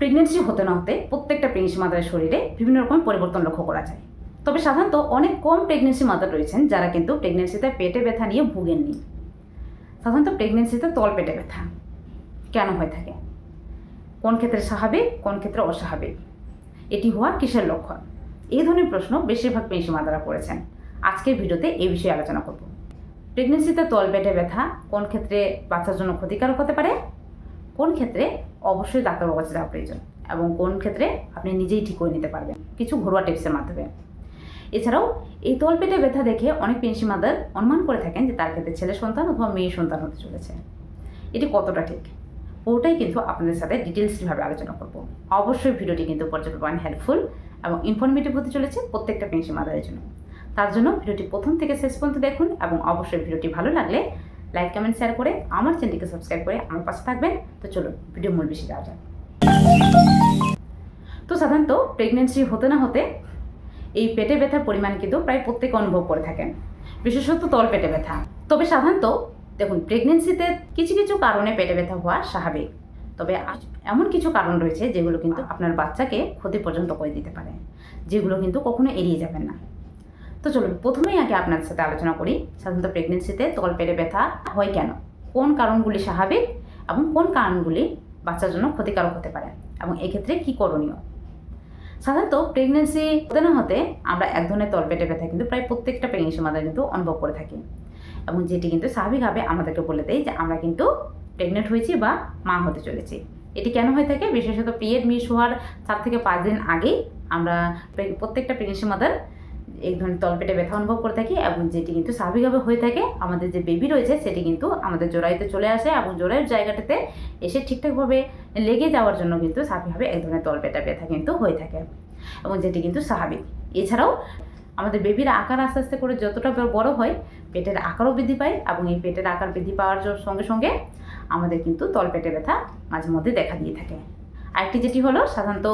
Pregnancy হতে না হতে প্রত্যেকটা প্রেগনেন্সি মাদারের শরীরে বিভিন্ন রকম পরিবর্তন লক্ষ্য করা যায়। তবে সাধারণত অনেক কম প্রেগনেন্সি মাদার রয়েছেন যারা কিন্তু প্রেগনেন্সিতে পেটে ব্যথা নিয়ে ভুগেননি। সাধারণত প্রেগনেন্সিতে তল পেটে ব্যথা কেন হয়ে থাকে? কোন ক্ষেত্রে স্বাভাবিক, কোন ক্ষেত্রে অস্বাভাবিক? এটি হওয়া কিসের লক্ষণ? এই ধরনের প্রশ্ন বেশিরভাগ প্রেগনেন্সি মাদারা করেছেন। আজকের ভিডিওতে এই বিষয়ে আলোচনা করব। প্রেগনেন্সিতে তল পেটে ব্যথা কোন ক্ষেত্রে বাচ্চার জন্য ক্ষতিকারক হতে পারে? কোন ক্ষেত্রে অবশ্যই ডাক্তারবাবুর কাছে যাওয়া প্রয়োজন এবং কোন ক্ষেত্রে আপনি নিজেই ঠিক করে নিতে পারবেন। কিছু ঘরোয়া টিপসের মাধ্যমে। এছাড়াও এই তলপেটে ব্যথা দেখে অনেক পেন্সি মাদার অনুমান করে থাকেন যে তার ক্ষেত্রে ছেলে সন্তান অথবা মেয়ে সন্তান হতে চলেছে। এটি কতটা ঠিক? ওটাই কিন্তু আপনাদের সাথে ডিটেলসভাবে আলোচনা করব। অবশ্যই ভিডিওটি কিন্তু পর্যবেক্ষণ হেল্পফুল এবং ইনফরমেটিভ হতে চলেছে প্রত্যেকটা পেন্সি মাদারের জন্য। তার জন্য ভিডিওটি প্রথম থেকে শেষ পর্যন্ত দেখুন এবং অবশ্যই ভিডিওটি ভালো লাগলে লাইক কমেন্ট শেয়ার করে আমার চ্যানেলটিকে সাবস্ক্রাইব করে আমার পাশে থাকবেন। তো চলুন ভিডিও মূল বেশি যাওয়া যাক। তো সাধারণত প্রেগনেন্সি হতে না হতে এই পেটে ব্যথার পরিমাণ কিন্তু প্রায় প্রত্যেকে অনুভব করে থাকেন। বিশেষত তল পেটে ব্যথা। তবে সাধারণত, দেখুন প্রেগনেন্সিতে কিছু কিছু কারণে পেটে ব্যথা হওয়া স্বাভাবিক। তবে এমন কিছু কারণ রয়েছে যেগুলো কিন্তু আপনার বাচ্চাকে ক্ষতি পর্যন্ত করে দিতে পারে, যেগুলো কিন্তু কখনো এড়িয়ে যাবেন না। তো চলুন, প্রথমেই আগে আপনাদের সাথে আলোচনা করি। সাধারণত প্রেগনেন্সিতে তল পেটে ব্যথা হয় কেন? কোন কারণগুলি স্বাভাবিক এবং কোন কারণগুলি বাচ্চার জন্য ক্ষতিকারক হতে পারে? এবং এক্ষেত্রে কী করণীয়? সাধারণত প্রেগনেন্সি হতে না হতে আমরা এক ধরনের তলপেটে ব্যথা কিন্তু প্রায় প্রত্যেকটা প্রেগনেন্সি মাদার কিন্তু অনুভব করে থাকি। এবং যেটি কিন্তু স্বাভাবিকভাবে আমাদেরকে বলে দেয় যে আমরা কিন্তু প্রেগনেন্ট হয়েছি বা মা হতে চলেছি। এটি কেন হয়ে থাকে? বিশেষত পিরিয়ড মিস হওয়ার চার থেকে পাঁচ দিন আগেই আমরা প্রত্যেকটা প্রেগনেন্সি মাদার এই ধরনের তলপেটে ব্যথা অনুভব করে থাকি এবং যেটি কিন্তু স্বাভাবিকভাবে হয়ে থাকে, আমাদের যে বেবি রয়েছে সেটি কিন্তু আমাদের জোড়াইতে চলে আসে এবং জোড়াইয়ের জায়গাটাতে এসে ঠিকঠাকভাবে লেগে যাওয়ার জন্য কিন্তু স্বাভাবিকভাবে এক ধরনের তলপেটা ব্যথা কিন্তু হয়ে থাকে এবং যেটি কিন্তু স্বাভাবিক। এছাড়াও আমাদের বেবির আকার আস্তে আস্তে করে যতটা বড় হয়, পেটের আকারও বৃদ্ধি পায় এবং এই পেটের আকার বৃদ্ধি পাওয়ার সঙ্গে সঙ্গে আমাদের কিন্তু তলপেটে ব্যথা মাঝে মধ্যে দেখা দিয়ে থাকে। আরেকটি যেটি হলো, সাধারণত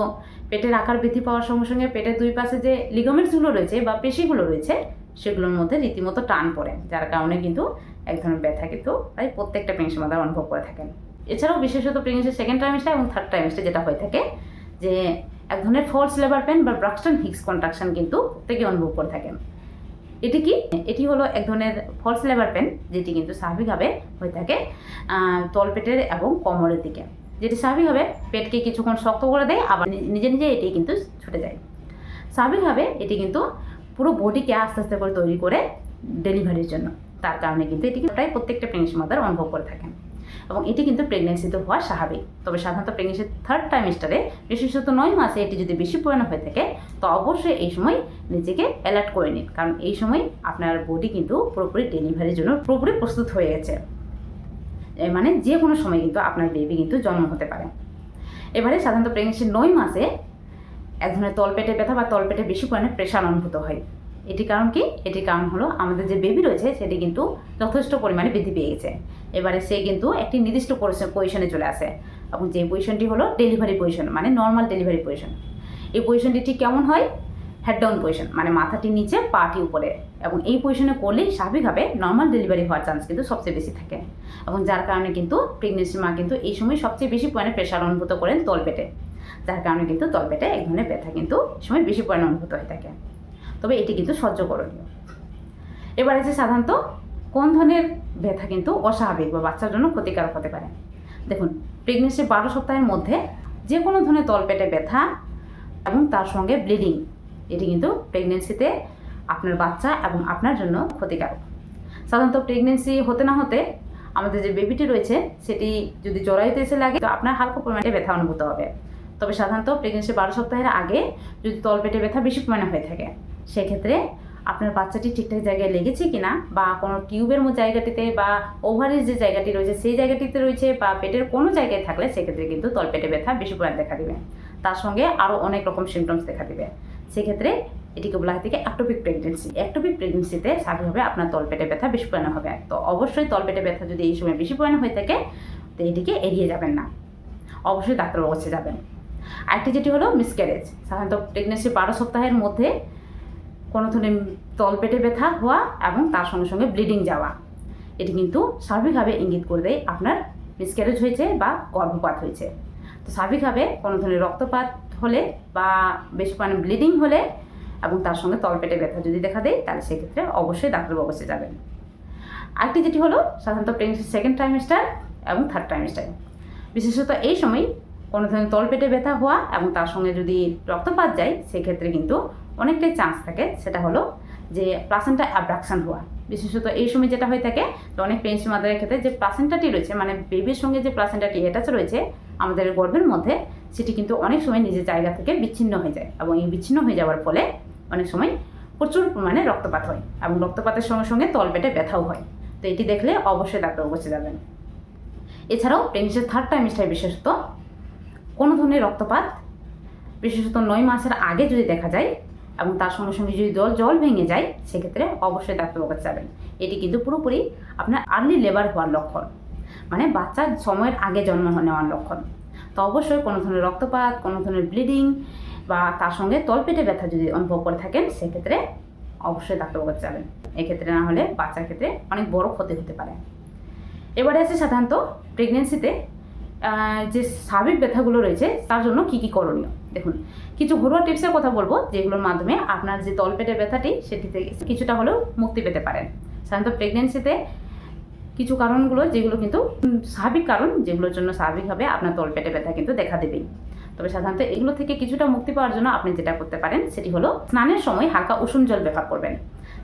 পেটের আকার বৃদ্ধি পাওয়ার সঙ্গে সঙ্গে পেটের দুই পাশে যে লিগামেন্টসগুলো রয়েছে বা পেশিগুলো রয়েছে, সেগুলোর মধ্যে রীতিমতো টান পড়ে, যার কারণে কিন্তু এক ধরনের ব্যথা কিন্তু প্রায় প্রত্যেকটা প্রেগনেন্সি মাদার অনুভব করে থাকেন। এছাড়াও বিশেষত প্রেগনেন্সির সেকেন্ড ট্রাইমেস্টার এবং থার্ড ট্রাইমেস্টার যেটা হয়ে থাকে, যে এক ধরনের ফলস লেবার পেন বা ব্রাক্সটন হিক্স কন্ট্রাকশন কিন্তু প্রত্যেকে অনুভব করে থাকেন। এটি কি? এটি হলো এক ধরনের ফলস লেবার পেন যেটি কিন্তু স্বাভাবিকভাবে হয়ে থাকে তলপেটের এবং কোমরের দিকে। যেটি স্বাভাবিকভাবে পেটকে কিছুক্ষণ শক্ত করে দেয়, আবার নিজে নিজে এটি কিন্তু ছুটে যায়। স্বাভাবিকভাবে এটি কিন্তু পুরো বডিকে আস্তে আস্তে করে তৈরি করে ডেলিভারির জন্য। তার কারণে কিন্তু এটিকে প্রায় প্রত্যেকটা প্রেগনেন্সি মাদার অনুভব করে থাকেন। এবং এটি কিন্তু প্রেগনেন্সিতে হওয়া স্বাভাবিক। তবে সাধারণত প্রেগনেন্সির থার্ড টাইমিস্টারে বিশেষত নয় মাসে এটি যদি বেশি পরিমাণ হয়ে থাকে, তো অবশ্যই এই সময় নিজেকে অ্যালার্ট করে নিন। কারণ এই সময় আপনার বডি কিন্তু পুরোপুরি ডেলিভারির জন্য পুরোপুরি প্রস্তুত হয়ে গেছে। মানে যে কোনো সময় কিন্তু আপনার বেবি কিন্তু জন্ম হতে পারে। এবারে সাধারণত প্রেগনেন্সির নয় মাসে এক ধরনের তলপেটে ব্যথা বা তলপেটে বেশি পরিমাণে প্রেশার অনুভূত হয়। এটির কারণ কি? এটির কারণ হলো আমাদের যে বেবি রয়েছে, সেটি কিন্তু যথেষ্ট পরিমাণে বৃদ্ধি পেয়ে গেছে। এবারে সে কিন্তু একটি নির্দিষ্ট পজিশনে চলে আসে। এবং যে পজিশনটি হলো ডেলিভারি পজিশন মানে নর্মাল ডেলিভারি পজিশন এই পজিশনটি ঠিক কেমন হয়? হেড ডাউন পজিশন মানে মাথাটি নিচে পাটি উপরে। এবং এই পজিশনে করলেই স্বাভাবিকভাবে নর্মাল ডেলিভারি হওয়ার চান্স কিন্তু সবচেয়ে বেশি থাকে। এবং যার কারণে কিন্তু প্রেগনেন্সি মা কিন্তু এই সময় সবচেয়ে বেশি পরিমাণে প্রেশার অনুভূত করেন তলপেটে। যার কারণে কিন্তু তলপেটে এক ধরনের ব্যথা কিন্তু এই সময় বেশি পরিমাণে অনুভূত হয়ে থাকে। তবে এটি কিন্তু সহ্য করণীয়। এবার আছে সাধারণত কোন ধরনের ব্যথা কিন্তু অস্বাভাবিক বা বাচ্চার জন্য ক্ষতিকারক হতে পারে? দেখুন প্রেগনেন্সির বারো সপ্তাহের মধ্যে যে কোনো ধরনের তলপেটে ব্যথা এবং তার সঙ্গে ব্লিডিং এটি কিন্তু প্রেগনেন্সিতে আপনার বাচ্চা এবং আপনার জন্য ক্ষতিকারক। সাধারণত প্রেগনেন্সি হতে না হতে আমাদের যে বেবিটি রয়েছে, সেটি যদি জরায়ুতে এসে লাগে, তো আপনার হালকা পরিমাণে ব্যথা অনুভূত হবে। তবে সাধারণত প্রেগনেন্সি বারো সপ্তাহের আগে যদি তলপেটে ব্যথা বেশি পরিমাণে হয়ে থাকে, সেক্ষেত্রে আপনার বাচ্চাটি ঠিকঠাক জায়গায় লেগেছে কিনা বা কোনো টিউবের মতো জায়গাটিতে বা ওভারের যে জায়গাটি রয়েছে, সেই জায়গাটিতে রয়েছে বা পেটের কোনো জায়গায় থাকলে সেক্ষেত্রে কিন্তু তলপেটে ব্যথা বেশি পরিমাণে দেখা দিবে। তার সঙ্গে আরও অনেক রকম সিমটমস দেখা দিবে। সেক্ষেত্রে এটিকে বলা হয় থেকে অ্যাক্টোপিক প্রেগনেন্সি অ্যাক্টোপিক প্রেগনেন্সিতে স্বাভাবিকভাবে আপনার তলপেটে ব্যথা বেশি পরিমাণে হবে। তো অবশ্যই তলপেটে ব্যথা যদি এই সময় বেশি পরিমাণে হয়ে থাকে, তো এটিকে এড়িয়ে যাবেন না। অবশ্যই ডাক্তারবাবুর কাছে যাবেন। আরেকটি যেটি হলো মিসক্যারেজ সাধারণত প্রেগনেন্সি বারো সপ্তাহের মধ্যে কোনো ধরনের তলপেটে ব্যথা হওয়া এবং তার সঙ্গে সঙ্গে ব্লিডিং যাওয়া। এটি কিন্তু স্বাভাবিকভাবে ইঙ্গিত করে দেয় আপনার মিসক্যারেজ হয়েছে বা গর্ভপাত হয়েছে। তো স্বাভাবিকভাবে কোনো ধরনের রক্তপাত হলে বা বেশি পরিমাণে ব্লিডিং হলে এবং তার সঙ্গে তলপেটে ব্যথা যদি দেখা দেয়, তাহলে সেক্ষেত্রে অবশ্যই ডাক্তারবাবু কাছে যাবেন। আরেকটি যেটি হলো, সাধারণত প্রেগনেন্সির সেকেন্ড ট্রাইমেস্টার এবং থার্ড ট্রাইমেস্টার বিশেষত এই সময় কোনো ধরনের তলপেটে ব্যথা হওয়া এবং তার সঙ্গে যদি রক্তপাত যায়, সেক্ষেত্রে কিন্তু অনেকটাই চান্স থাকে, সেটা হলো যে প্লাসেন্টা অ্যাব্রাকশন হওয়া। বিশেষত এই সময় যেটা হয়ে থাকে, তো অনেক প্রেগনেন্সি মাদারের ক্ষেত্রে যে প্লাসেন্টাটি রয়েছে মানে বেবির সঙ্গে যে প্লাসেন্টাটি অ্যাটাচ রয়েছে, আমাদের গর্ভের মধ্যে সেটি কিন্তু অনেক সময় নিজের জায়গা থেকে বিচ্ছিন্ন হয়ে যায় এবং এই বিচ্ছিন্ন হয়ে যাওয়ার ফলে অনেক সময় প্রচুর পরিমাণে রক্তপাত হয় এবং রক্তপাতের সঙ্গে সঙ্গে তলপেটে ব্যথাও হয়। তো এটি দেখলে অবশ্যই ডাক্তার কাছে যাবেন এছাড়াও প্রেগনেন্সির থার্ড টাইমিস্টার বিশেষত কোনো ধরনের রক্তপাত, বিশেষত নয় মাসের আগে যদি দেখা যায় এবং তার সঙ্গে সঙ্গে যদি জল জল ভেঙে যায়, সেক্ষেত্রে অবশ্যই ডাক্তারবাবুর কাছে যাবেন এটি কিন্তু পুরোপুরি আপনার আর্লি লেবার হওয়ার লক্ষণ মানে বাচ্চার সময়ের আগে জন্ম নেওয়ার লক্ষণ। তো অবশ্যই কোনো ধরনের রক্তপাত, কোনো ধরনের ব্লিডিং বা তার সঙ্গে তলপেটে ব্যথা যদি অনুভব করে থাকেন, সেক্ষেত্রে অবশ্যই ডাক্তারবাবুর কাছে যাবেন। এক্ষেত্রে না হলে বাচ্চার ক্ষেত্রে অনেক বড় ক্ষতি হতে পারে। এবারে আছে সাধারণত প্রেগনেন্সিতে যে স্বাভাবিক ব্যথাগুলো রয়েছে, তার জন্য কি কি করণীয়? দেখুন, কিছু ঘরোয়া টিপসের কথা বলব, যেগুলোর মাধ্যমে আপনার যে তলপেটের ব্যথাটি সেটি থেকে কিছুটা হলেও মুক্তি পেতে পারেন। সাধারণত প্রেগনেন্সিতে কিছু কারণগুলো, যেগুলো কিন্তু স্বাভাবিক কারণ, যেগুলোর জন্য স্বাভাবিকভাবে আপনার তলপেটে ব্যথা কিন্তু দেখা দেবেই। তবে সাধারণত এগুলো থেকে কিছুটা মুক্তি পাওয়ার জন্য আপনি যেটা করতে পারেন, সেটি হলো স্নানের সময় হালকা উষুম জল ব্যবহার করবেন,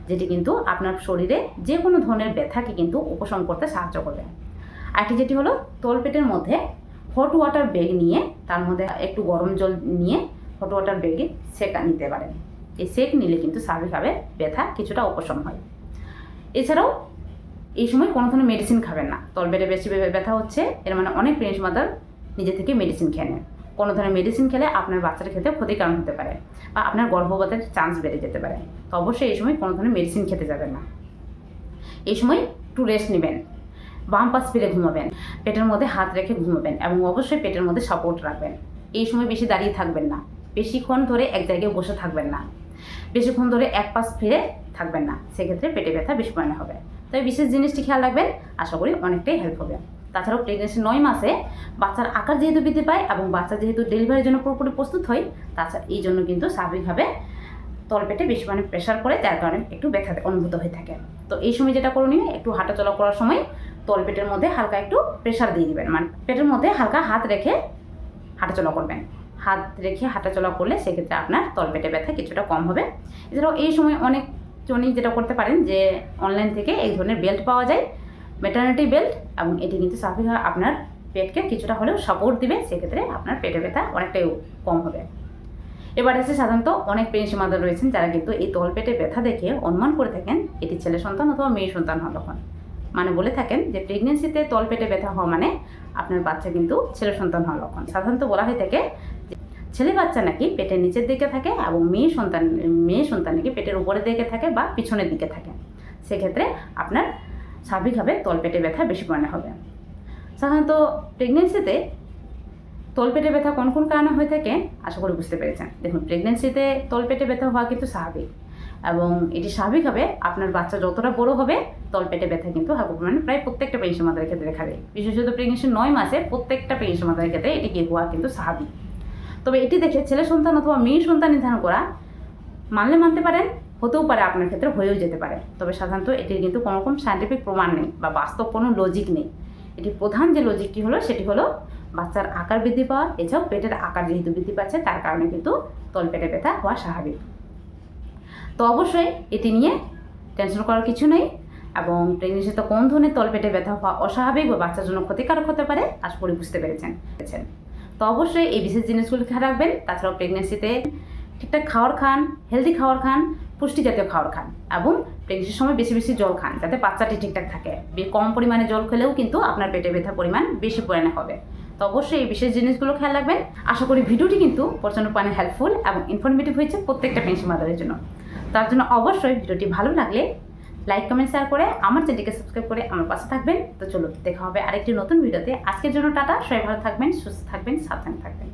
যেটি কিন্তু আপনার শরীরে যে কোনো ধরনের ব্যথাকে কিন্তু উপশম করতে সাহায্য করবে। আরেকটি যেটি হলো তলপেটের মধ্যে হট ওয়াটার ব্যাগ নিয়ে, তার মধ্যে একটু গরম জল নিয়ে হট ওয়াটার ব্যাগে সেকা নিতে পারেন। এই সেক নিলে কিন্তু স্বাভাবিকভাবে ব্যথা কিছুটা উপশম হয়। এছাড়াও এই সময় কোনো ধরনের মেডিসিন খাবেন না। তলপেটে বেশি ব্যথা হচ্ছে, এর মানে অনেক প্রেগনেন্ট মাদার নিজে থেকে মেডিসিন খেয়ে কোনো ধরনের মেডিসিন খেলে আপনার বাচ্চার ক্ষেত্রে ক্ষতির কারণ হতে পারে বা আপনার গর্ভপাতের চান্স বেড়ে যেতে পারে। তো অবশ্যই এই সময় কোনো ধরনের মেডিসিন খেতে যাবেন না। এই সময় একটু রেস্ট নেবেন, বাম পাশ ফিরে ঘুমাবেন, পেটের মধ্যে হাত রেখে ঘুমাবেন এবং অবশ্যই পেটের মধ্যে সাপোর্ট রাখবেন। এই সময় বেশি দাঁড়িয়ে থাকবেন না, বেশিক্ষণ ধরে এক জায়গায় বসে থাকবেন না। বেশিক্ষণ ধরে এক পাশ ফিরে থাকবেন না, সেক্ষেত্রে পেটে ব্যথা বেশি পরিমাণে হবে। তবে বিশেষ জিনিসটি খেয়াল রাখবেন, আশা করি অনেকটাই হেল্প হবে। তাছাড়াও প্রেগনেন্সি নয় মাসে বাচ্চার আকার যেহেতু বৃদ্ধি পায় এবং বাচ্চা যেহেতু ডেলিভারির জন্য পুরোপুরি প্রস্তুত হয়, তাছাড়া এই জন্য কিন্তু স্বাভাবিকভাবে তলপেটে বেশি মানে প্রেশার করে যার কারণে একটু ব্যথা অনুভূত হয়ে থাকে। তো এই সময় যেটা করণীয় একটু হাঁটাচলা করার সময় তলপেটের মধ্যে হালকা একটু প্রেশার দিয়ে দিবেন মানে পেটের মধ্যে হালকা হাত রেখে হাঁটাচলা করবেন। হাত রেখে হাঁটাচলা করলে সেক্ষেত্রে আপনার তলপেটে ব্যথা কিছুটা কম হবে। এছাড়াও এই সময় অনেক জনই যেটা করতে পারেন যে অনলাইন থেকে এই ধরনের বেল্ট পাওয়া যায় মেটার্নিটি বেল্ট এবং এটি কিন্তু স্বাভাবিকভাবে আপনার পেটকে কিছুটা হলেও সাপোর্ট দিবে, সেক্ষেত্রে আপনার পেটে ব্যথা অনেকটাই কম হবে। এবার আছে সাধারণত অনেক প্রেগনেন্সি মাদার রয়েছেন যারা কিন্তু এই তলপেটে ব্যথা দেখে অনুমান করে থাকেন, এটি ছেলে সন্তান অথবা মেয়ে সন্তান হওয়ার লক্ষণ। মানে বলে থাকেন যে প্রেগনেন্সিতে তলপেটে ব্যথা হওয়া মানে আপনার বাচ্চা কিন্তু ছেলে সন্তান হওয়ার লক্ষণ। সাধারণত বলা হয়ে থাকে ছেলে বাচ্চা নাকি পেটের নিচের দিকে থাকে এবং মেয়ে সন্তান মেয়ে সন্তান নাকি পেটের উপরের দিকে থাকে বা পিছনের দিকে থাকে। সেক্ষেত্রে আপনার স্বাভাবিকভাবে তলপেটে ব্যথা বেশি পরিমাণে হবে। সাধারণত প্রেগনেন্সিতে তলপেটে ব্যথা কোন কোন কারণে হয়ে থাকে? আশা করি বুঝতে পেরেছেন। দেখুন প্রেগনেন্সিতে তলপেটে ব্যথা হওয়া কিন্তু স্বাভাবিক এবং এটি স্বাভাবিকভাবে আপনার বাচ্চা যতটা বড় হবে, তলপেটে ব্যথা কিন্তু হালকা পরিমাণে প্রায় প্রত্যেকটা পেনশন মাতার ক্ষেত্রে দেখা যায় বিশেষত প্রেগনেন্সি নয় মাসে প্রত্যেকটা পেনশন মাতার ক্ষেত্রে এটি হওয়া কিন্তু স্বাভাবিক। তবে এটি দেখে ছেলে সন্তান অথবা মেয়ে সন্তান নির্ধারণ করা মানলে মানতে পারেন, হতেও পারে আপনার ক্ষেত্রে হয়েও যেতে পারে। তবে সাধারণত এটির কিন্তু কোনো রকম সায়েন্টিফিক প্রমাণ নেই বা বাস্তব কোনো লজিক নেই। এটি প্রধান যে লজিকটি হলো, সেটি হলো বাচ্চার আকার বৃদ্ধি পাওয়া, এছাড়াও পেটের আকার যেহেতু বৃদ্ধি পাচ্ছে, তার কারণে কিন্তু তলপেটে ব্যথা হওয়া স্বাভাবিক। তো অবশ্যই এটি নিয়ে টেনশন করার কিছু নেই এবং প্রেগনেন্সি তো কোন ধরনের তলপেটে ব্যথা হওয়া অস্বাভাবিক বা বাচ্চার জন্য ক্ষতিকারক হতে পারে, আশা করি বুঝতে পেরেছেন পেরেছেন। তো অবশ্যই এই বিশেষ জিনিসগুলো খেয়াল রাখবেন, তাছাড়াও প্রেগনেন্সিতে ঠিকঠাক খাওয়ার খান হেলদি খাওয়ার খান পুষ্টি জাতীয় খাওয়ার খান এবং প্রেগনেন্সির সময় বেশি বেশি জল খান যাতে বাচ্চাটি ঠিকঠাক থাকে। কম পরিমাণে জল খেলেও কিন্তু আপনার পেটে ব্যথার পরিমাণ বেশি পরিমাণে হবে। তো অবশ্যই এই বিশেষ জিনিসগুলো খেয়াল রাখবেন। আশা করি ভিডিওটি কিন্তু প্রচণ্ড পরিমাণে হেল্পফুল এবং ইনফরমেটিভ হয়েছে প্রত্যেকটা পেনশন মাদারের জন্য। তার জন্য অবশ্যই ভিডিওটি ভালো লাগলে লাইক কমেন্ট শেয়ার করে আমার চ্যানেলটিকে সাবস্ক্রাইব করে আমার পাশে থাকবেন। তো চলো দেখা হবে আরেকটি নতুন ভিডিওতে। আজকের জন্য টাটা। সবাই ভালো থাকবেন, সুস্থ থাকবেন, সাবধানে থাকবেন।